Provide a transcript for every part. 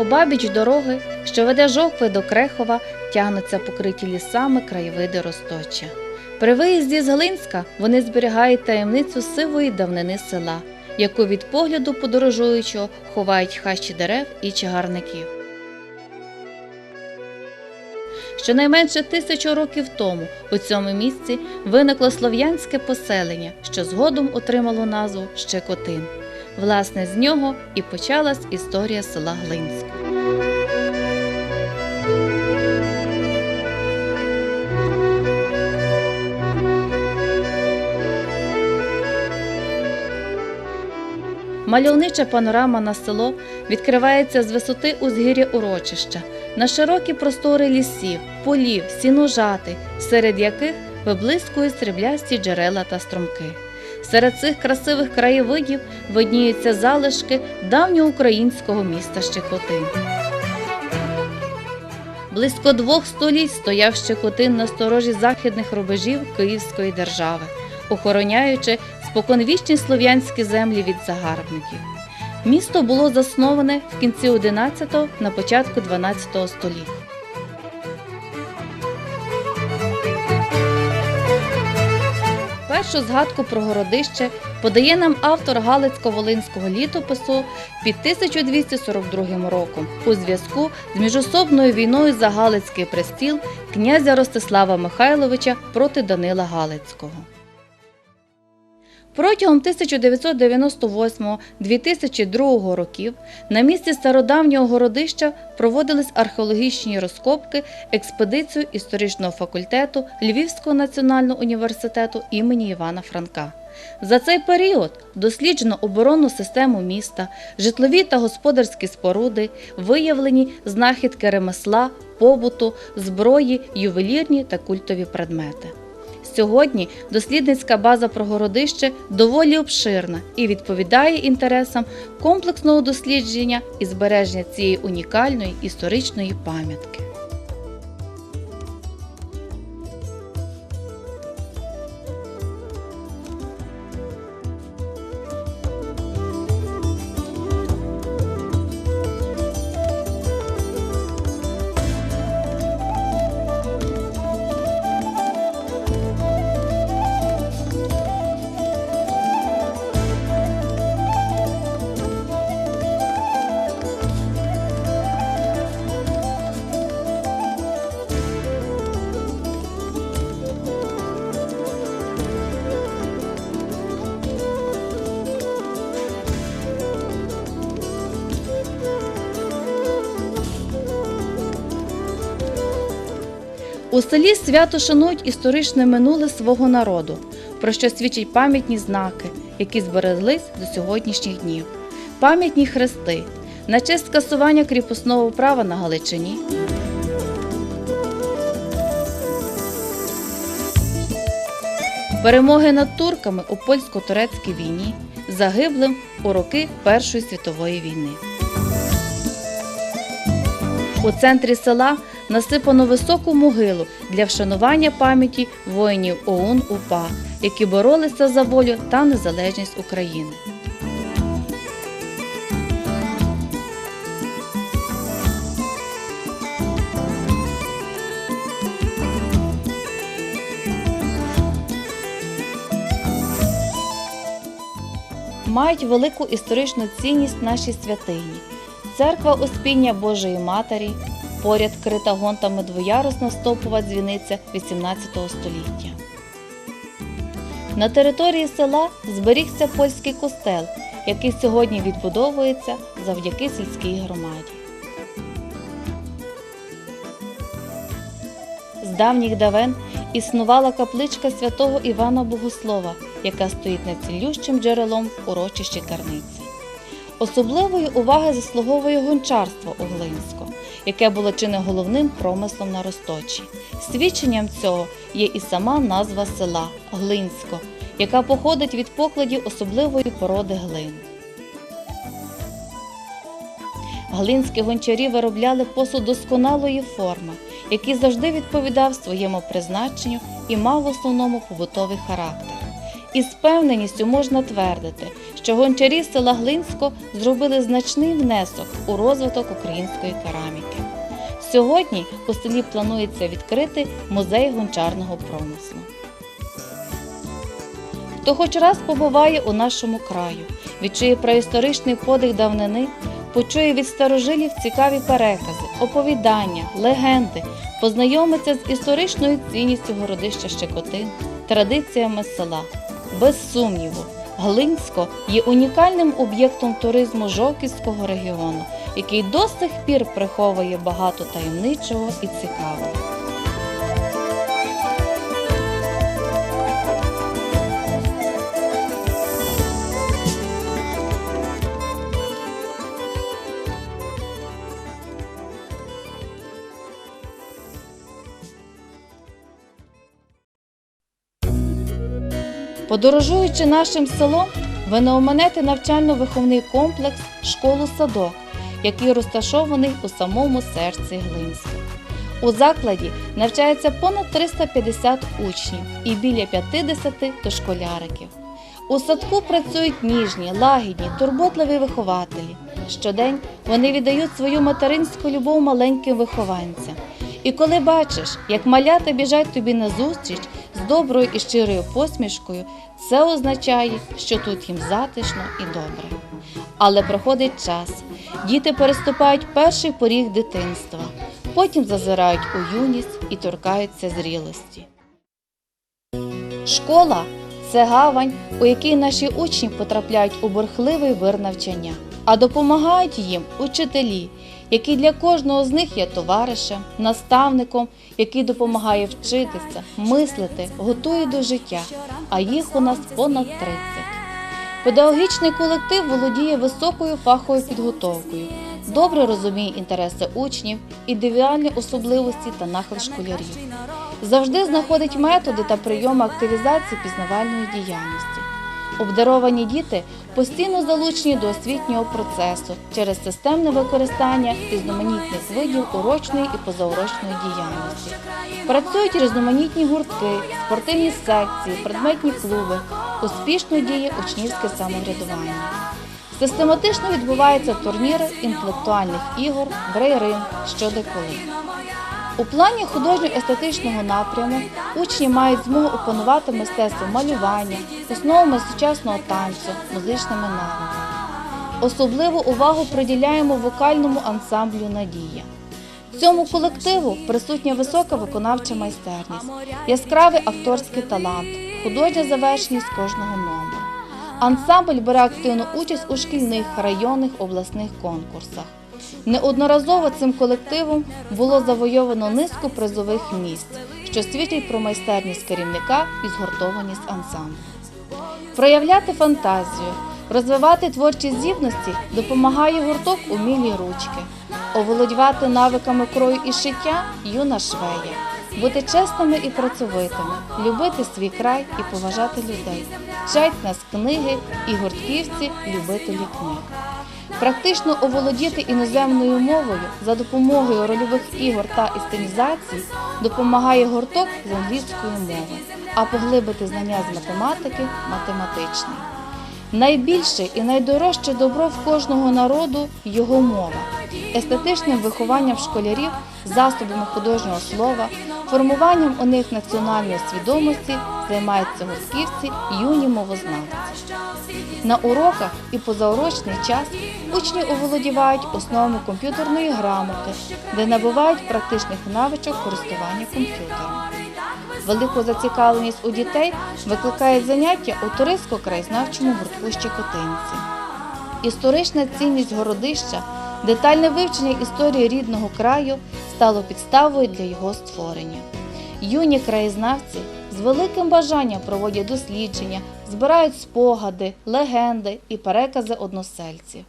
Обабіч дороги, що веде жовкви до Крехова, тягнуться покриті лісами краєвиди Росточа. При виїзді з Глинська вони зберігають таємницю сивої давнини села, яку від погляду подорожуючого ховають хащі дерев і чагарників. Щонайменше тисячу років тому у цьому місці виникло слов'янське поселення, що згодом отримало назву Щекотин. Власне, з нього і почалась історія села Глинськ. Мальовнича панорама на село відкривається з висоти узгір'я урочища на широкі простори лісів, полів, сіножати, серед яких виблискують сріблясті джерела та струмки. Серед цих красивих краєвидів видніються залишки давньоукраїнського міста Щекотин. Близько двох століть стояв Щекотин на сторожі західних рубежів Київської держави, охороняючи споконвічні слов'янські землі від загарбників. Місто було засноване в кінці 11-го, на початку 12-го століття. Першу згадку про городище подає нам автор Галицько-Волинського літопису під 1242 роком у зв'язку з міжособною війною за Галицький престіл князя Ростислава Михайловича проти Данила Галицького. Протягом 1998-2002 років на місці стародавнього городища проводились археологічні розкопки експедицію історичного факультету Львівського національного університету імені Івана Франка. За цей період досліджено оборонну систему міста, житлові та господарські споруди, виявлені знахідки ремесла, побуту, зброї, ювелірні та культові предмети. Сьогодні дослідницька база про городище доволі обширна і відповідає інтересам комплексного дослідження і збереження цієї унікальної історичної пам'ятки. У селі свято шанують історичне минуле свого народу, про що свідчать пам'ятні знаки, які збереглись до сьогоднішніх днів. Пам'ятні хрести на честь скасування кріпосного права на Галичині. Перемоги над турками у польсько-турецькій війні, загиблим у роки Першої світової війни. У центрі села насипано високу могилу для вшанування пам'яті воїнів ОУН УПА, які боролися за волю та незалежність України. Мають велику історичну цінність наші святині. Церква Успіння Божої Матері, поряд крита гонтами двоярусна стовпова дзвіниця XVIII століття. На території села зберігся польський костел, який сьогодні відбудовується завдяки сільській громаді. З давніх давен існувала капличка святого Івана Богослова, яка стоїть над цілющим джерелом урочищі Карниці. Особливої уваги заслуговує гончарство у Глинську, яке було чи не головним промислом на Росточі. Свідченням цього є і сама назва села Глинсько, яка походить від покладів особливої породи глин. Глинські гончарі виробляли посуд досконалої форми, який завжди відповідав своєму призначенню і мав в основному побутовий характер. І з певненістю можна твердити, що гончарі села Глинсько зробили значний внесок у розвиток української кераміки. Сьогодні у селі планується відкрити музей гончарного промислу. Хто хоч раз побуває у нашому краю, відчує преісторичний подих давнини, почує від старожилів цікаві перекази, оповідання, легенди, познайомиться з історичною цінністю городища Щекотин, традиціями села. Без сумніву, Глинсько є унікальним об'єктом туризму Жовківського регіону, який до сих пір приховує багато таємничого і цікавого. Подорожуючи нашим селом, ви не навчально-виховний комплекс школу-садок, який розташований у самому серці Глинська. У закладі навчається понад 350 учнів і біля 50 дошколяриків. У садку працюють ніжні, лагідні, турботливі вихователі. Щодень вони віддають свою материнську любов маленьким вихованцям. І коли бачиш, як малята біжать тобі назустріч доброю і щирою посмішкою, це означає, що тут їм затишно і добре. Але проходить час, діти переступають перший поріг дитинства, потім зазирають у юність і торкаються зрілості. Школа це гавань, у якій наші учні потрапляють у бурхливий вир навчання, а допомагають їм учителі, які для кожного з них є товаришем, наставником, який допомагає вчитися, мислити, готує до життя, а їх у нас понад 30. Педагогічний колектив володіє високою фаховою підготовкою, добре розуміє інтереси учнів, ідеальні особливості та нахил школярів. Завжди знаходить методи та прийоми активізації пізнавальної діяльності. Обдаровані діти постійно залучені до освітнього процесу через системне використання різноманітних видів урочної і позаурочної діяльності. Працюють різноманітні гуртки, спортивні секції, предметні клуби, успішно діє учнівське самоврядування. Систематично відбуваються турніри інтелектуальних ігор, брейринг, що де коли. У плані художньо-естетичного напряму учні мають змогу опанувати мистецтво малювання, основами сучасного танцю, музичними навиками. Особливу увагу приділяємо вокальному ансамблю Надія. Цьому колективу присутня висока виконавча майстерність, яскравий акторський талант, художня завершеність кожного номеру. Ансамбль бере активну участь у шкільних, районних, обласних конкурсах. Неодноразово цим колективом було завойовано низку призових місць, що свідчить про майстерність керівника і згуртованість ансамблю. Проявляти фантазію, розвивати творчі здібності допомагає гурток умілі ручки, оволодівати навиками крою і шиття юна швея, бути чесними і працьовитими, любити свій край і поважати людей, вчать нас книги і гуртківці любителі книг. Практично оволодіти іноземною мовою за допомогою рольових ігор та істинізацій допомагає гурток з англійської мови, а поглибити знання з математики математичний. Найбільше і найдорожче добро в кожного народу його мова. Естетичним вихованням школярів, засобами художнього слова, формуванням у них національної свідомості займаються гуртківці юні мовознавці. На уроках і позаурочний час учні оволодівають основами комп'ютерної грамоти, де набувають практичних навичок користування комп'ютером. Велику зацікавленість у дітей викликає заняття у туристсько-краєзнавчому гуртку Щекотинці. Історична цінність городища, детальне вивчення історії рідного краю стало підставою для його створення. Юні краєзнавці з великим бажанням проводять дослідження, збирають спогади, легенди і перекази односельців.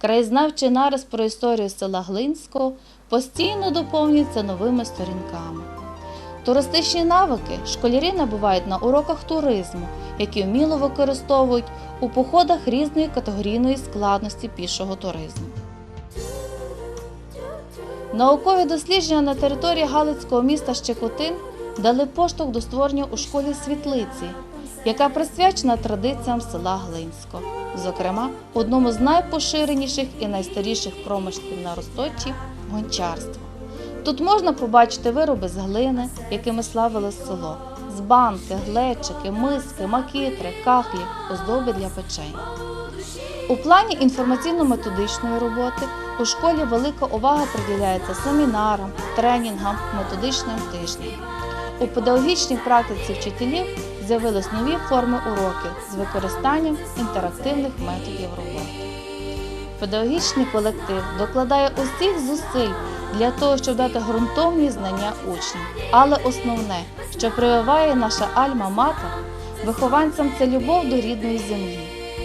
Краєзнавчий нарис про історію села Глинського постійно доповнюється новими сторінками. Туристичні навики школярі набувають на уроках туризму, які вміло використовують у походах різної категорійної складності пішого туризму. Наукові дослідження на території Галицького міста Щекотин дали поштовх до створення у школі світлиці, яка присвячена традиціям села Глинсько, зокрема, одному з найпоширеніших і найстаріших промислів на Росточі гончарство. Тут можна побачити вироби з глини, якими славили село, з банки, глечики, миски, макітри, кахлі, оздоби для печень. У плані інформаційно-методичної роботи у школі велика увага приділяється семінарам, тренінгам, методичним тижням. У педагогічній практиці вчителів з'явились нові форми уроків з використанням інтерактивних методів роботи. Педагогічний колектив докладає усіх зусиль для того, щоб дати ґрунтовні знання учням. Але основне, що прививає наша Альма-Мата, вихованцям це любов до рідної землі,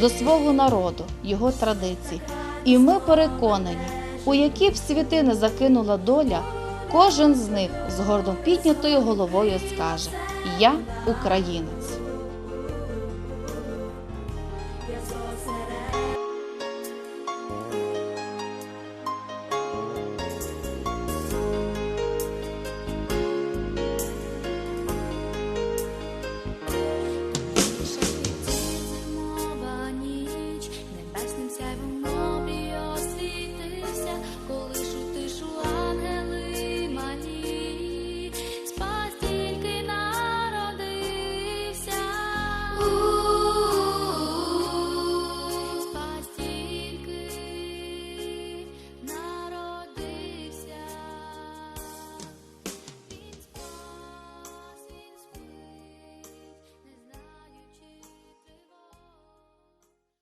до свого народу, його традицій. І ми переконані, у які б світи не закинула доля, кожен з них з гордо піднятою головою скаже Я українець.